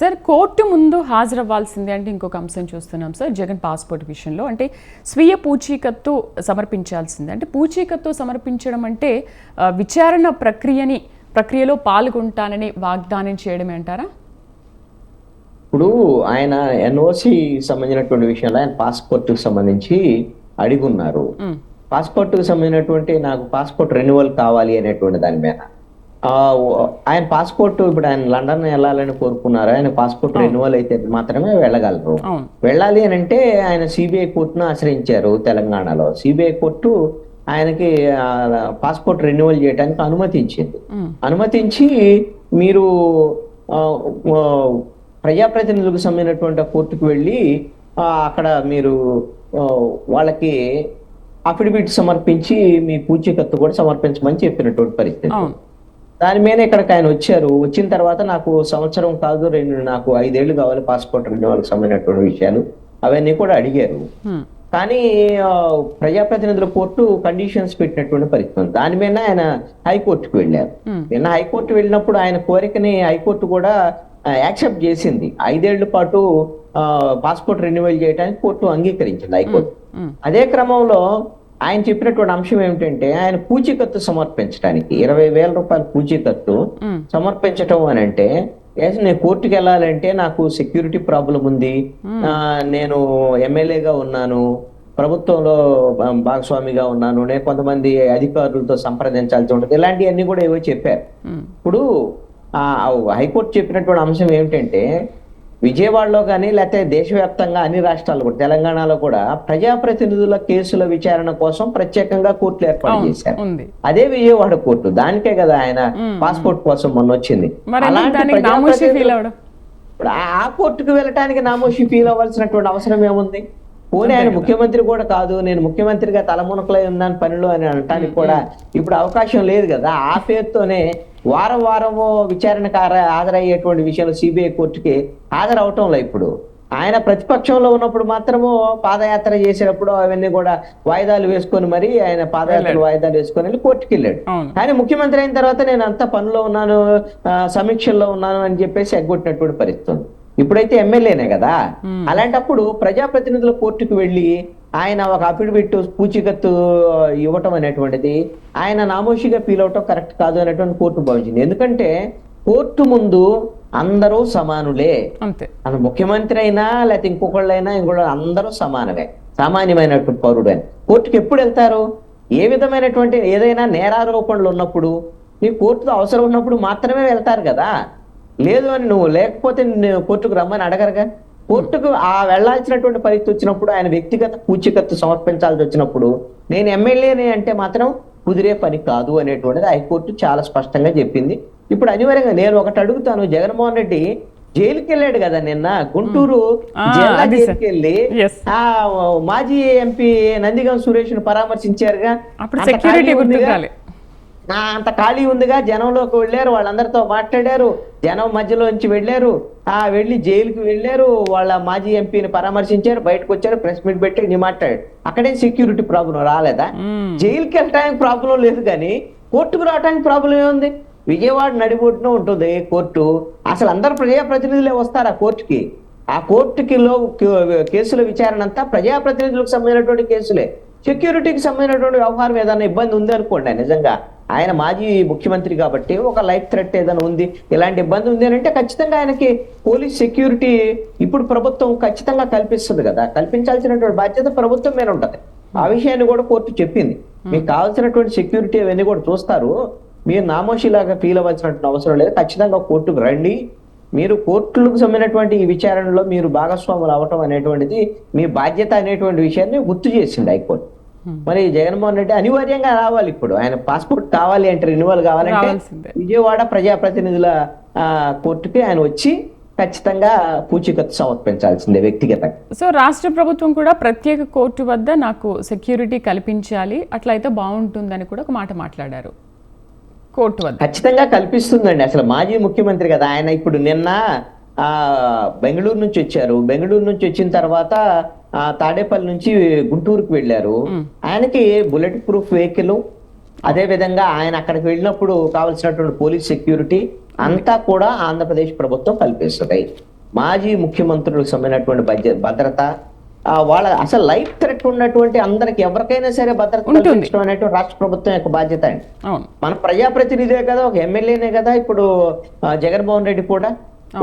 Sir court ముందు హాజరవ్వాల్సిందే అంటే ఇంకొక అంశం చూస్తున్నాం సార్ జగన్ పాస్పోర్ట్ విషయంలో. అంటే స్వీయ పూచీకత్తు సమర్పించాల్సిందే. అంటే పూచీకత్తు సమర్పించడం అంటే విచారణ ప్రక్రియని ప్రక్రియలో పాల్గొంటానని వాగ్దానం చేయడమే అంటారా? ఇప్పుడు ఆయన ఎన్ఓసి సంబంధించినటువంటి విషయంలో ఆయన పాస్పోర్ట్ సంబంధించి అడిగున్నారు. పాస్పోర్ట్ సంబంధించినటువంటి నాకు పాస్పోర్ట్ రెన్యువల్ కావాలి అనేటువంటి దాని మీద. ఆయన పాస్పోర్ట్ ఇప్పుడు ఆయన లండన్ వెళ్ళాలని కోరుకున్నారు. ఆయన పాస్పోర్ట్ రెన్యువల్ అయితే మాత్రమే వెళ్ళగలరు. వెళ్ళాలి అని అంటే ఆయన సిబిఐ కోర్టును ఆశ్రయించారు తెలంగాణలో. సిబిఐ కోర్టు ఆయనకి పాస్పోర్ట్ రెన్యువల్ చేయడానికి అనుమతి ఇచ్చింది మ్, అనుమతించి మీరు ప్రజాప్రతినిధులకు సంబంధించినటువంటి కోర్టుకు వెళ్ళి అక్కడ మీరు వాళ్ళకి అఫిడవిట్ సమర్పించి మీ పూచీకత్తు కూడా సమర్పించమని చెప్పినటువంటి పరిస్థితి. దాని మీద ఇక్కడికి ఆయన వచ్చారు. వచ్చిన తర్వాత నాకు సంవత్సరం కాదు రెండు నాకు ఐదేళ్ళు కావాలి పాస్పోర్ట్ రెన్యువల్కి సంబంధించినటువంటి విషయాలు అవన్నీ కూడా అడిగారు. కానీ ప్రజాప్రతినిధుల కోర్టు కండిషన్స్ పెట్టినటువంటి పరిస్థితి ఉంది. దాని మీద ఆయన హైకోర్టుకు వెళ్ళారు. నిన్న హైకోర్టు వెళ్ళినప్పుడు ఆయన కోరికని హైకోర్టు కూడా యాక్సెప్ట్ చేసింది. ఐదేళ్ళ పాటు పాస్పోర్ట్ రెన్యువల్ చేయడానికి కోర్టు అంగీకరించింది హైకోర్టు. అదే క్రమంలో ఆయన చెప్పినటువంటి అంశం ఏమిటంటే ఆయన పూచీకత్తు సమర్పించడానికి ఇరవై వేల రూపాయల పూచీకత్తు సమర్పించటం అని అంటే నేను కోర్టుకి వెళ్ళాలంటే నాకు సెక్యూరిటీ ప్రాబ్లం ఉంది. నేను ఎమ్మెల్యేగా ఉన్నాను ప్రభుత్వంలో భాగస్వామిగా ఉన్నాను నేను కొంతమంది అధికారులతో సంప్రదించాల్సి ఉంటుంది. ఇలాంటివన్నీ కూడా ఏవో చెప్పారు. ఇప్పుడు ఆ హైకోర్టు చెప్పినటువంటి అంశం ఏమిటంటే విజయవాడలో కానీ లేకపోతే దేశవ్యాప్తంగా అన్ని రాష్ట్రాల్లో కూడా తెలంగాణలో కూడా ప్రజాప్రతినిధుల కేసుల విచారణ కోసం ప్రత్యేకంగా కోర్టులు ఏర్పాటు చేశారు. అదే విజయవాడ కోర్టు దానికే కదా ఆయన. పాస్పోర్ట్ కోసం మొన్న వచ్చింది. ఇప్పుడు ఆ కోర్టుకు వెళ్ళటానికి నామోషి ఫీల్ అవ్వాల్సినటువంటి అవసరం ఏముంది? పోనీ ఆయన ముఖ్యమంత్రి కూడా కాదు నేను ముఖ్యమంత్రిగా తలమునకలై ఉన్నాను పనిలో అని అనటానికి కూడా ఇప్పుడు అవకాశం లేదు కదా. ఆ పేరుతోనే వారం వారము విచారణకు హాజరయ్యేటువంటి విషయంలో సిబిఐ కోర్టుకి హాజరవటంలో ఇప్పుడు. ఆయన ప్రతిపక్షంలో ఉన్నప్పుడు మాత్రము పాదయాత్ర చేసేటప్పుడు అవన్నీ కూడా వాయిదాలు వేసుకొని మరి ఆయన పాదయాత్ర వాయిదాలు వేసుకొని వెళ్ళి కోర్టుకి వెళ్ళాడు కానీ ముఖ్యమంత్రి అయిన తర్వాత నేను అంత పనిలో ఉన్నాను సమీక్షల్లో ఉన్నాను అని చెప్పేసి ఎగ్గొట్టినటువంటి పరిస్థితి. ఇప్పుడైతే ఎమ్మెల్యేనే కదా. అలాంటప్పుడు ప్రజాప్రతినిధుల కోర్టుకు వెళ్ళి ఆయన ఒక అఫిడవిట్ పూచికత్తు ఇవ్వటం అనేటువంటిది ఆయన నామోషిగా ఫీల్ అవటం కరెక్ట్ కాదు అనేటువంటి కోర్టు భావించింది. ఎందుకంటే కోర్టు ముందు అందరూ సమానులే. అంతే. అది ముఖ్యమంత్రి అయినా లేకపోతే ఇంకొకళ్ళైనా ఇంకొకళ్ళు అందరూ సమానమే. సామాన్యమైనటువంటి పౌరుడు అని కోర్టుకి ఎప్పుడు వెళ్తారు? ఏ విధమైనటువంటి ఏదైనా నేరారోపణలు ఉన్నప్పుడు నీ కోర్టులో అవసరం ఉన్నప్పుడు మాత్రమే వెళ్తారు కదా. లేదు అని నువ్వు లేకపోతే కోర్టుకు రమ్మని అడగరుగా? కోర్టుకు ఆ వెళ్ళాల్సినటువంటి పరిస్థితి వచ్చినప్పుడు ఆయన వ్యక్తిగత పూచికత్తు సమర్పించాల్సి వచ్చినప్పుడు నేను ఎమ్మెల్యేనే అంటే మాత్రం కుదిరే పని కాదు అనేటువంటిది హైకోర్టు చాలా స్పష్టంగా చెప్పింది. ఇప్పుడు అనివార్యంగా నేను ఒకటి అడుగుతాను. జగన్మోహన్ రెడ్డి జైలుకి వెళ్ళాడు కదా నిన్న. గుంటూరు జిల్లా. జైలుకి వెళ్ళి ఆ మాజీ ఎంపీ నందిగం సురేష్ను పరామర్శించారుగా సెక్యూరిటీ ఆ, అంత ఖాళీ ఉందిగా జనంలోకి వెళ్ళారు వాళ్ళందరితో మాట్లాడారు జనం మధ్యలోంచి వెళ్ళారు. ఆ వెళ్ళి జైలుకి వెళ్ళారు వాళ్ళ మాజీ ఎంపీని పరామర్శించారు బయటకు వచ్చారు ప్రెస్ మీట్ పెట్టి నీ మాట్లాడారు. అక్కడే సెక్యూరిటీ ప్రాబ్లం రాలేదా? జైలుకి వెళ్ళడానికి ప్రాబ్లం లేదు కానీ కోర్టుకు రావడానికి ప్రాబ్లం ఏముంది? విజయవాడ నడిబొట్టున ఉంటుంది కోర్టు. అసలు అందరు ప్రజాప్రతినిధులే వస్తారు ఆ కోర్టుకి? ఆ కోర్టుకి లో కేసుల విచారణ అంతా ప్రజాప్రతినిధులకు సంబంధించినటువంటి కేసులే. సెక్యూరిటీకి సంబంధించినటువంటి వ్యవహారం ఏదైనా ఇబ్బంది ఉంది అనుకోండి నిజంగా. ఆయన మాజీ ముఖ్యమంత్రి కాబట్టి ఒక లైఫ్ థ్రెట్ ఏదైనా ఉంది ఇలాంటి ఇబ్బంది ఉంది అని అంటే ఖచ్చితంగా ఆయనకి పోలీస్ సెక్యూరిటీ ఇప్పుడు ప్రభుత్వం ఖచ్చితంగా కల్పిస్తుంది కదా. కల్పించాల్సినటువంటి బాధ్యత ప్రభుత్వం మీద ఉంటది. ఆ విషయాన్ని కూడా కోర్టు చెప్పింది. మీకు కావాల్సినటువంటి సెక్యూరిటీ అవన్నీ కూడా చూస్తారు. మీరు నామోషిలాగా ఫీల్ అవ్వాల్సినటువంటి అవసరం లేదు. ఖచ్చితంగా కోర్టుకు రండి. మీరు కోర్టులకు సంబంధించినటువంటి ఈ విచారణలో మీరు భాగస్వాములు అవ్వటం అనేటువంటిది మీ బాధ్యత అనేటువంటి విషయాన్ని గుర్తు చేసింది హైకోర్టు. మరి జగన్మోహన్ రెడ్డి అనివార్యంగా రావాలి ఇప్పుడు. ఆయన పాస్పోర్ట్ కావాలి అంటే రెన్యువల్ కావాలంటే. విజయవాడ ప్రజాప్రతినిధుల కోర్టుకి ఆయన వచ్చి ఖచ్చితంగా పూచీకత్తు సమర్పించాల్సిందే వ్యక్తిగతంగా. సో రాష్ట్ర ప్రభుత్వం కూడా ప్రత్యేక కోర్టు వద్ద నాకు సెక్యూరిటీ కల్పించాలి అట్లయితే బాగుంటుందని కూడా ఒక మాట మాట్లాడారు. కోర్టు వద్ద. ఖచ్చితంగా కల్పిస్తుందండి. అసలు మాజీ ముఖ్యమంత్రి కదా ఆయన ఇప్పుడు నిన్న ఆ బెంగళూరు నుంచి వచ్చారు. బెంగళూరు నుంచి వచ్చిన తర్వాత తాడేపల్లి నుంచి గుంటూరుకు వెళ్ళారు. ఆయనకి బుల్లెట్ ప్రూఫ్ వెహికల్ అదే విధంగా ఆయన అక్కడికి వెళ్ళినప్పుడు కావాల్సినటువంటి పోలీస్ సెక్యూరిటీ అంతా కూడా ఆంధ్రప్రదేశ్ ప్రభుత్వం కల్పిస్తుంది. మాజీ ముఖ్యమంత్రులకు సంబంధించినటువంటి భద్రత ఆ, వాళ్ళ అసలు లైఫ్ థ్రెట్ ఉన్నటువంటి అందరికి ఎవరికైనా సరే భద్రత. కల్పించడం అనేటువంటి రాష్ట్ర ప్రభుత్వం యొక్క బాధ్యత అండి. మన ప్రజాప్రతినిధే కదా ఒక ఎమ్మెల్యేనే కదా ఇప్పుడు ఆ, జగన్మోహన్ రెడ్డి కూడా.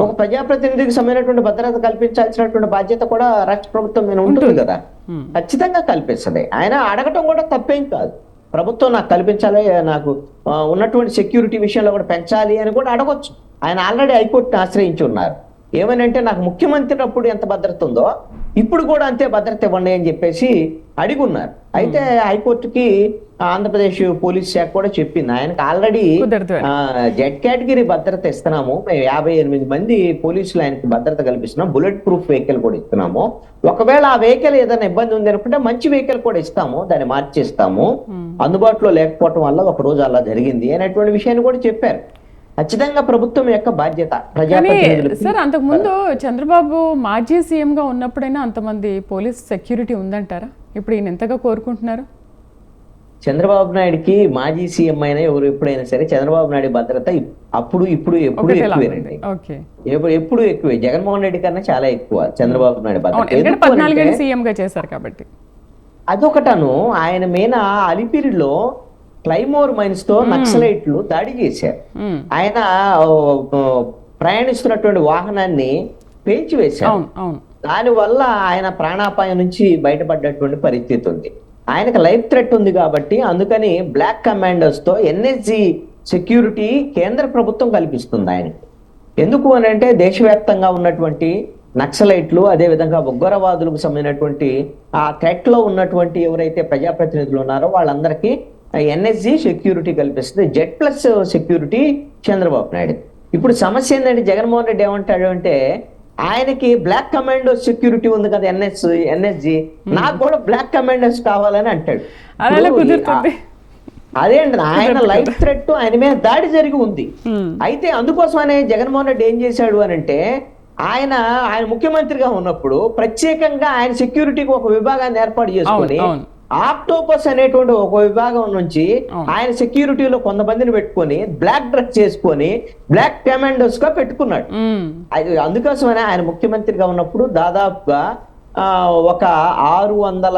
ఒక ప్రజాప్రతినిధికి సంబంధించినటువంటి భద్రత కల్పించాల్సినటువంటి బాధ్యత కూడా రాష్ట్ర ప్రభుత్వం మీద ఉంటుంది కదా. ఖచ్చితంగా కల్పిస్తుంది. ఆయన అడగటం కూడా తప్పేం కాదు. ప్రభుత్వం నాకు కల్పించాలి నాకు ఉన్నటువంటి సెక్యూరిటీ విషయంలో కూడా పెంచాలి అని కూడా అడగొచ్చు. ఆయన ఆల్రెడీ హైకోర్టుని ఆశ్రయించి ఉన్నారు. ఏమని అంటే నాకు ముఖ్యమంత్రి అప్పుడు ఎంత భద్రత ఉందో ఇప్పుడు కూడా అంతే భద్రత ఇవ్వండి అని చెప్పేసి అడిగి ఉన్నారు అయితే హైకోర్టుకి ఆంధ్రప్రదేశ్ పోలీస్ శాఖ కూడా చెప్పింది. ఆయనకు ఆల్రెడీ. జెడ్ కేటగిరీ భద్రత ఇస్తున్నాము. మేము యాభై ఎనిమిది మంది పోలీసులు ఆయనకి భద్రత కల్పిస్తున్నాం. బుల్లెట్ ప్రూఫ్ వెహికల్ కూడా ఇస్తున్నాము. ఒకవేళ ఆ వెహికల్ ఏదైనా ఇబ్బంది ఉంది అనుకుంటే మంచి వెహికల్ కూడా ఇస్తాము. దాన్ని మార్చేస్తాము. అందుబాటులో లేకపోవటం వల్ల ఒక రోజు అలా జరిగింది అనేటువంటి విషయాన్ని కూడా చెప్పారు. ఖచ్చితంగా ప్రభుత్వం యొక్క బాధ్యత సార్ అంతకుముందు చంద్రబాబు మాజీ సీఎంగా ఉన్నప్పుడైనా అంతమంది పోలీస్ సెక్యూరిటీ ఉందంటారా? ఇప్పుడు ఈయన ఎంతగా కోరుకుంటున్నారు? చంద్రబాబు నాయుడుకి మాజీ సీఎం అయినా ఎవరు ఎప్పుడైనా సరే చంద్రబాబు నాయుడు భద్రత అప్పుడు ఇప్పుడు ఎప్పుడు ఎక్కువేనండి ఎప్పుడు ఎప్పుడు ఎక్కువే. జగన్మోహన్ రెడ్డి కన్నా చాలా ఎక్కువ చంద్రబాబు నాయుడు భద్రత. సీఎం గా చేశారు కాబట్టి. అదొకటను ఆయన మీద అలిపిరిలో క్లైమోర్ మైన్స్తో నక్సలైట్లు దాడి చేశారు. ఆయన ప్రయాణిస్తున్నటువంటి వాహనాన్ని పేల్చివేశారు అవును అవును. దానివల్ల ఆయన ప్రాణాపాయం నుంచి బయటపడ్డటువంటి పరిస్థితి ఉంది. ఆయనకు లైఫ్ థ్రెట్ ఉంది కాబట్టి అందుకని బ్లాక్ కమాండర్స్తో ఎన్ఎస్జి సెక్యూరిటీ కేంద్ర ప్రభుత్వం కల్పిస్తుంది ఆయనకి. ఎందుకు అని అంటే దేశవ్యాప్తంగా ఉన్నటువంటి నక్సలైట్లు అదేవిధంగా ఉగ్రవాదులకు సంబంధించినటువంటి ఆ థ్రెట్లో ఉన్నటువంటి ఎవరైతే ప్రజాప్రతినిధులు ఉన్నారో వాళ్ళందరికీ ఎన్ఎస్జి సెక్యూరిటీ కల్పిస్తుంది. Z plus security Chandrababu Naidu. ఇప్పుడు సమస్య ఏంటంటే జగన్మోహన్ రెడ్డి ఏమంటాడు అంటే ఆయనకి బ్లాక్ కమాండో సెక్యూరిటీ ఉంది కదా ఎన్ఎస్ ఎన్ఎస్జి. నాకు కూడా బ్లాక్ కమాండోస్ కావాలని అంటాడు. అదే అండి ఆయన లైఫ్ థ్రెట్ ఆయన మీద దాడి జరిగి ఉంది. అయితే అందుకోసమనే జగన్మోహన్ రెడ్డి ఏం చేశాడు అని అంటే ఆయన ఆయన ముఖ్యమంత్రిగా ఉన్నప్పుడు ప్రత్యేకంగా ఆయన సెక్యూరిటీకి ఒక విభాగాన్ని ఏర్పాటు చేసుకొని. ఆక్టోపస్ అనేటువంటి ఒక విభాగం నుంచి. ఆయన సెక్యూరిటీలో కొంతమందిని పెట్టుకొని బ్లాక్ డ్రెస్ చేసుకొని బ్లాక్ కమాండోస్గా పెట్టుకున్నాడు అందుకోసమనే ఆయన ముఖ్యమంత్రిగా ఉన్నప్పుడు దాదాపుగా ఒక ఆరు వందల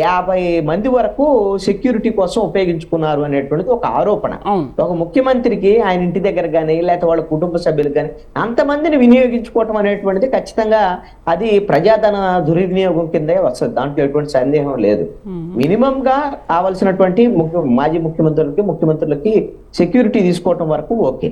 యాభై మంది వరకు సెక్యూరిటీ కోసం ఉపయోగించుకున్నారు అనేటువంటిది ఒక ఆరోపణ. ఒక ముఖ్యమంత్రికి ఆయన ఇంటి దగ్గర కానీ లేకపోతే వాళ్ళ కుటుంబ సభ్యులు కానీ అంతమందిని వినియోగించుకోవటం అనేటువంటిది ఖచ్చితంగా అది ప్రజాధన దుర్వినియోగం కిందే వస్తుంది. దాంట్లో ఎటువంటి సందేహం లేదు. మినిమం గా కావాల్సినటువంటి ముఖ్య మాజీ ముఖ్యమంత్రులకి ముఖ్యమంత్రులకి సెక్యూరిటీ తీసుకోవటం వరకు ఓకే.